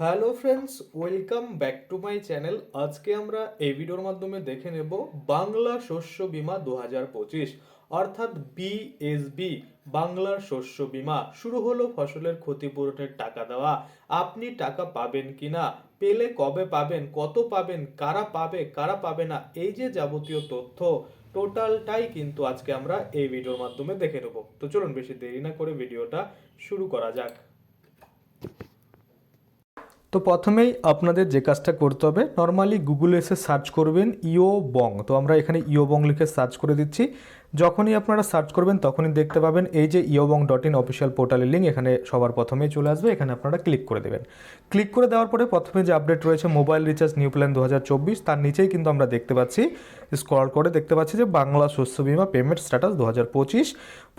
Hello friends welcome back to my channel আজকে আমরা এই ভিডিওর মাধ্যমে দেখে নেব বাংলা শস্য বীমা দু হাজার পঁচিশ, অর্থাৎ বিএসবি বাংলার শস্য বীমা। শুরু হলো ফসলের ক্ষতিপূরণের টাকা দেওয়া। আপনি টাকা পাবেন কিনা, পেলে কবে পাবেন, কত পাবেন, কারা পাবে কারা পাবে না, এই যে যাবতীয় তথ্য, টোটালটাই কিন্তু আজকে আমরা এই ভিডিওর মাধ্যমে দেখে নেব। তো চলুন বেশি দেরি না করে ভিডিওটা শুরু করা যাক। তো প্রথমেই আপনাদের যে কাজটা করতে হবে নর্মালি গুগলে এসে সার্চ করবেন ইও বং। তো আমরা এখানে ইও বং লিখে সার্চ করে দিচ্ছি। যখনই আপনারা সার্চ করবেন, তখনই দেখতে পাবেন এই যে ইওবং ডট ইন অফিসিয়াল পোর্টালের লিঙ্ক এখানে সবার প্রথমেই চলে আসবে, এখানে আপনারা ক্লিক করে দেবেন। ক্লিক করে দেওয়ার পরে প্রথমে যে আপডেট রয়েছে মোবাইল রিচার্জ নিউ প্ল্যান দু হাজার চব্বিশ, তার নিচেই কিন্তু আমরা দেখতে পাচ্ছি স্ক্রল করে দেখতে পাচ্ছি যে বাংলা শস্য বিমা পেমেন্ট স্ট্যাটাস দু হাজার পঁচিশ,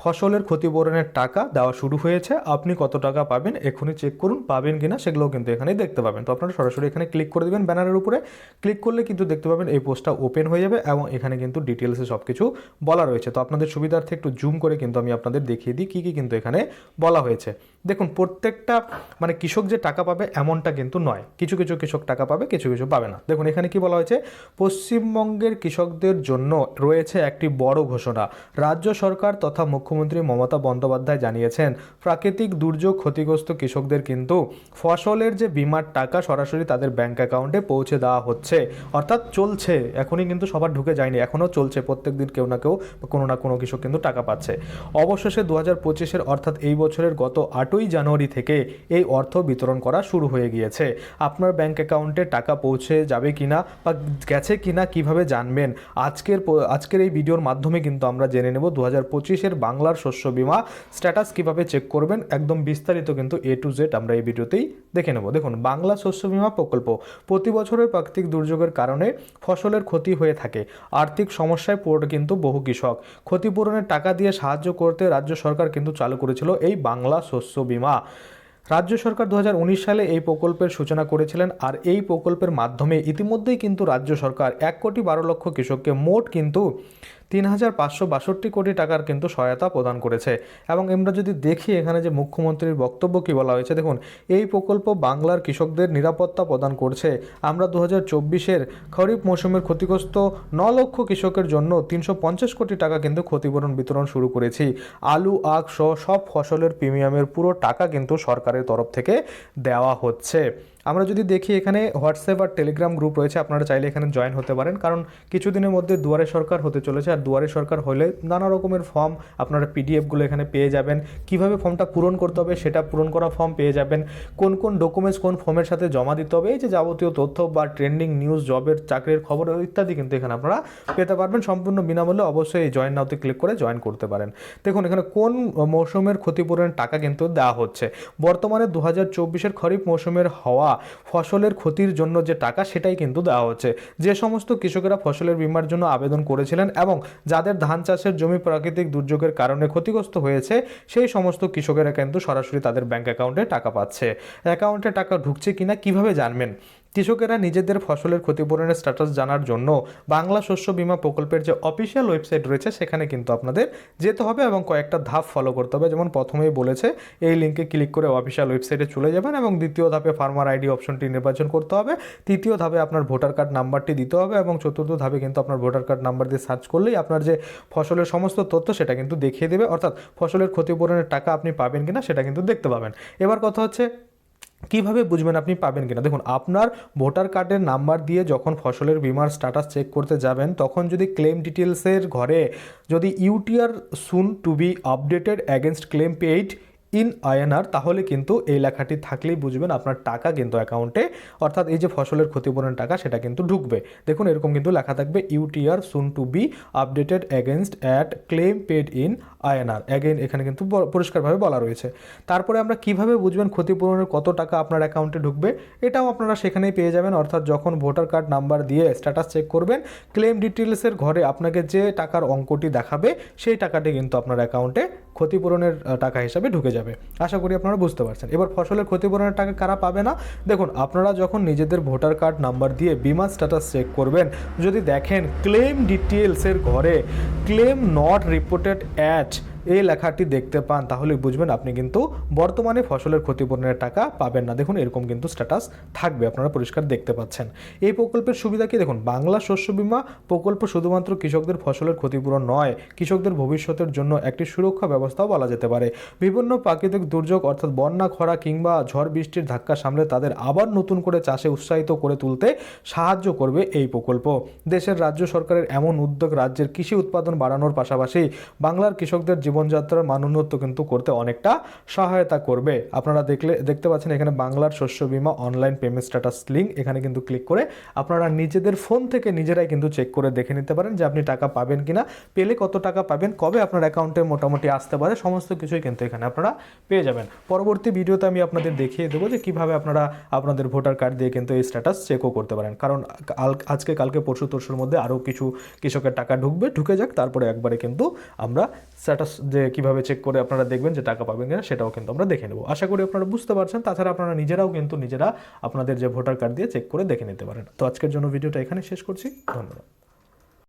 ফসলের ক্ষতিপূরণের টাকা দেওয়া শুরু হয়েছে, আপনি কত টাকা পাবেন, এখনই চেক করুন, পাবেন কিনা, সেগুলোও কিন্তু এখানেই দেখতে পাবেন। তো আপনারা সরাসরি এখানে ক্লিক করে দেবেন ব্যানারের উপরে। ক্লিক করলে কিন্তু দেখতে পাবেন এই পোস্টটা ওপেন হয়ে যাবে এবং এখানে কিন্তু ডিটেলসে সব কিছু বলা রয়েছে। তো আপনাদের সুবিধার্থে একটু জুম করে কিন্তু আমি আপনাদের দেখিয়ে দিই কী কী কিন্তু এখানে বলা হয়েছে। দেখুন, প্রত্যেকটা মানে কৃষক যে টাকা পাবে এমনটা কিন্তু নয়। কিছু কিছু কৃষক টাকা পাবে, কিছু কিছু পাবে না। দেখুন, এখানে কি বলা হয়েছে? পশ্চিমবঙ্গের কৃষকদের জন্য রয়েছে একটি বড় ঘোষণা। রাজ্য সরকার তথা মুখ্যমন্ত্রী মমতা বন্দ্যোপাধ্যায় জানিয়েছেন, প্রাকৃতিক দুর্যোগ ক্ষতিগ্রস্ত কৃষকদের কিন্তু ফসলের যে বিমার টাকা সরাসরি তাদের ব্যাংক অ্যাকাউন্টে পৌঁছে দেওয়া হচ্ছে। অর্থাৎ চলছে। এখনই কিন্তু সবার ঢুকে যায়নি। এখনও চলছে। প্রত্যেক দিন কেউ না কেউ কোনো না কোনো কৃষক কিন্তু টাকা পাচ্ছে। অবশেষে দু হাজার পঁচিশের অর্থাৎ এই বছরের গত আটই জানুয়ারি থেকে এই অর্থ বিতরণ করা শুরু হয়ে গিয়েছে। আপনার ব্যাংক অ্যাকাউন্টে টাকা পৌঁছে যাবে কিনা বা গেছে কিনা কীভাবে জানবেন? আজকের আজকের এই ভিডিওর মাধ্যমে কিন্তু আমরা জেনে নেব দু হাজার পঁচিশের বাংলার শস্য বিমা স্ট্যাটাস কীভাবে চেক করবেন। একদম বিস্তারিত কিন্তু এ টু জেড আমরা এই ভিডিওতেই দেখে নেব। দেখুন, বাংলা শস্য বিমা প্রকল্প প্রতি বছরের প্রাকৃতিক দুর্যোগের কারণে ফসলের ক্ষতি হয়ে থাকে। আর্থিক সমস্যায় পড়ে কিন্তু বহু কৃষক। ক্ষতিপূরণের টাকা দিয়ে সাহায্য করতে রাজ্য সরকার কিন্তু চালু করেছিল এই বাংলা শস্য বিমা। রাজ্য সরকার দু হাজার উনিশ সালে এই প্রকল্পের সূচনা করেছিলেন আর এই প্রকল্পের মাধ্যমে ইতিমধ্যেই কিন্তু রাজ্য সরকার এক কোটি বারো লক্ষ কৃষককে মোট কিন্তু তিন হাজার পাঁচশো বাষট্টি কোটি টাকার কিন্তু সহায়তা প্রদান করেছে। এবং আমরা যদি দেখি এখানে যে মুখ্যমন্ত্রীর বক্তব্য কি বলা হয়েছে, দেখুন, এই প্রকল্প বাংলার কৃষকদের নিরাপত্তা প্রদান করছে। আমরা দু হাজার চব্বিশের খরিফ মৌসুমের ক্ষতিগ্রস্ত ন লক্ষ কৃষকের জন্য তিনশো পঞ্চাশ কোটি টাকা কিন্তু ক্ষতিপূরণ বিতরণ শুরু করেছি। আলু, আখ সহ সব ফসলের প্রিমিয়ামের পুরো টাকা কিন্তু সরকারের তরফ থেকে দেওয়া হচ্ছে। আমরা যদি দেখি এখানে হোয়াটসঅ্যাপ আর টেলিগ্রাম গ্রুপ রয়েছে, আপনারা চাইলে এখানে জয়েন হতে পারেন। কারণ কিছুদিনের মধ্যে দুয়ারে সরকার হতে চলেছে, আর দুয়ারে সরকার হলে নানা রকমের ফর্ম আপনারা পিডিএফগুলো এখানে পেয়ে যাবেন। কীভাবে ফর্মটা পূরণ করতে হবে সেটা পূরণ করা ফর্ম পেয়ে যাবেন। কোন কোন ডকুমেন্টস কোন ফর্মের সাথে জমা দিতে হবে, এই যে যাবতীয় তথ্য বা ট্রেন্ডিং নিউজ জবের চাকরির খবর ইত্যাদি কিন্তু এখানে আপনারা পেতে পারবেন। সম্পূর্ণ বিনামূল্যে অবশ্যই এই জয়েন নাওতে ক্লিক করে জয়েন করতে পারেন। দেখুন, এখানে কোন মৌসুমের ক্ষতিপূরণের টাকা কিন্তু দেওয়া হচ্ছে। বর্তমানে দু হাজার চব্বিশের খরিফ মৌসুমের হওয়া ফসলের ক্ষতির জন্য যে টাকা, সেটাই কিন্তু দেওয়া হচ্ছে। যে সমস্ত কৃষকেরা ফসলের বিমার জন্য আবেদন করেছিলেন এবং যাদের ধান চাষের জমি প্রাকৃতিক দুর্যোগের কারণে ক্ষতিগ্রস্ত হয়েছে, সেই সমস্ত কৃষকেরা কিন্তু সরাসরি তাদের ব্যাংক অ্যাকাউন্টে টাকা পাচ্ছে। অ্যাকাউন্টে টাকা ঢুকছে কিনা কীভাবে জানবেন? কৃষকেরা নিজেদের ফসলের ক্ষতিপূরণের স্ট্যাটাস জানার জন্য বাংলা শস্য বিমা প্রকল্পের যে অফিসিয়াল ওয়েবসাইট রয়েছে, সেখানে কিন্তু আপনাদের যেতে হবে এবং কয়েকটা ধাপ ফলো করতে হবে। যেমন প্রথমেই বলেছে, এই লিঙ্কে ক্লিক করে অফিসিয়াল ওয়েবসাইটে চলে যাবেন এবং দ্বিতীয় ধাপে ফার্মার আইডি অপশনটি নির্বাচন করতে হবে। তৃতীয় ধাপে আপনার ভোটার কার্ড নাম্বারটি দিতে হবে এবং চতুর্থ ধাপে কিন্তু আপনার ভোটার কার্ড নাম্বার দিয়ে সার্চ করলেই আপনার যে ফসলের সমস্ত তথ্য, সেটা কিন্তু দেখিয়ে দেবে। অর্থাৎ ফসলের ক্ষতিপূরণের টাকা আপনি পাবেন কিনা, সেটা কিন্তু দেখতে পাবেন। এবার কথা হচ্ছে কীভাবে বুঝবেন আপনি পাবেন কিনা? দেখুন, আপনার ভোটার কার্ডের নাম্বার দিয়ে যখন ফসলের বিমার স্ট্যাটাস চেক করতে যাবেন, তখন যদি ক্লেম ডিটেলসের ঘরে যদি UTR soon to be updated against claim paid in INR তাহলে কিন্তু এই লেখাটি থাকলেই বুঝবেন আপনার টাকা কিন্তু অ্যাকাউন্টে অর্থাৎ এই যে ফসলের ক্ষতিপূরণের টাকা, সেটা কিন্তু ঢুকবে। দেখুন, এরকম কিন্তু লেখা থাকবে UTR soon to be updated against at claim paid in INR again এখানে কিন্তু পরিষ্কারভাবে বলা রয়েছে। তারপরে আমরা কীভাবে বুঝবেন ক্ষতিপূরণের কত টাকা আপনার অ্যাকাউন্টে ঢুকবে? এটাও আপনারা সেখানেই পেয়ে যাবেন, অর্থাৎ যখন ভোটার কার্ড নাম্বার দিয়ে স্ট্যাটাস চেক করবেন ক্লেম ডিটেলসের ঘরে আপনাকে যে টাকার অঙ্কটি দেখাবে, সেই টাকাটি কিন্তু আপনার অ্যাকাউন্টে ক্ষতিপূরণের টাকা হিসাবে ঢুকে যাবে। আশা করি আপনারা বুঝতে পারছেন। এবার ফসলের ক্ষতিপূরণের টাকা কারা পাবে না? দেখুন, আপনারা যখন নিজেদের ভোটার কার্ড নাম্বার দিয়ে বিমা স্ট্যাটাস চেক করবেন, যদি দেখেন ক্লেম ডিটেলসের ঘরে ক্লেম নট রিপোর্টেড অ্যাট এই লেখাটি দেখতে পান তাহলে বুঝবেন আপনি কিন্তু বর্তমানে ফসলের ক্ষতিপূরণের টাকা পাবেন না। দেখুন, এরকম কিন্তু স্ট্যাটাস থাকবে, আপনারা পরিষ্কার দেখতে পাচ্ছেন। এই প্রকল্পের সুবিধা কি? দেখুন, বাংলা শস্য বীমা প্রকল্প শুধুমাত্র কৃষকদের ফসলের ক্ষতিপূরণ নয়, কৃষকদের ভবিষ্যতের জন্য একটি সুরক্ষা ব্যবস্থাও বলা যেতে পারে। বিভিন্ন প্রাকৃতিক দুর্যোগ, অর্থাৎ বন্যা, খরা কিংবা ঝড় বৃষ্টির ধাক্কা সামলে তাদের আবার নতুন করে চাষে উৎসাহিত করে তুলতে সাহায্য করবে এই প্রকল্প। দেশের রাজ্য সরকারের এমন উদ্যোগ রাজ্যের কৃষি উৎপাদন বাড়ানোর পাশাপাশি বাংলার কৃষকদের জীবনযাত্রার মান উন্নত কিন্তু করতে অনেকটা সহায়তা করবে। আপনারা দেখলে, দেখতে পাচ্ছেন এখানে বাংলার শস্য বীমা অনলাইন পেমেন্ট স্ট্যাটাস লিঙ্ক, এখানে কিন্তু ক্লিক করে আপনারা নিজেদের ফোন থেকে নিজেরাই কিন্তু চেক করে দেখে নিতে পারেন যে আপনি টাকা পাবেন কি না পেলে কত টাকা পাবেন, কবে আপনার অ্যাকাউন্টে মোটামুটি আসতে পারে, সমস্ত কিছুই কিন্তু এখানে আপনারা পেয়ে যাবেন। পরবর্তী ভিডিওতে আমি আপনাদের দেখিয়ে দেবো যে কীভাবে আপনারা আপনাদের ভোটার কার্ড দিয়ে কিন্তু এই স্ট্যাটাস চেকও করতে পারেন। কারণ আজকে, কালকে, পরশু, তরশুর মধ্যে আরও কিছু কৃষকের টাকা ঢুকবে, ঢুকে যাক, তারপরে একবারে কিন্তু আমরা স্ট্যাটাস যে কীভাবে চেক করে আপনারা দেখবেন যে টাকা পাবেন কিনা সেটাও কিন্তু আমরা দেখে নেব। আশা করি আপনারা বুঝতে পারছেন। তাছাড়া আপনারা নিজেরাও কিন্তু নিজেরা আপনাদের যে ভোটার কার্ড দিয়ে চেক করে দেখে নিতে পারেন। তো আজকের জন্য ভিডিওটা এখানে শেষ করছি। ধন্যবাদ।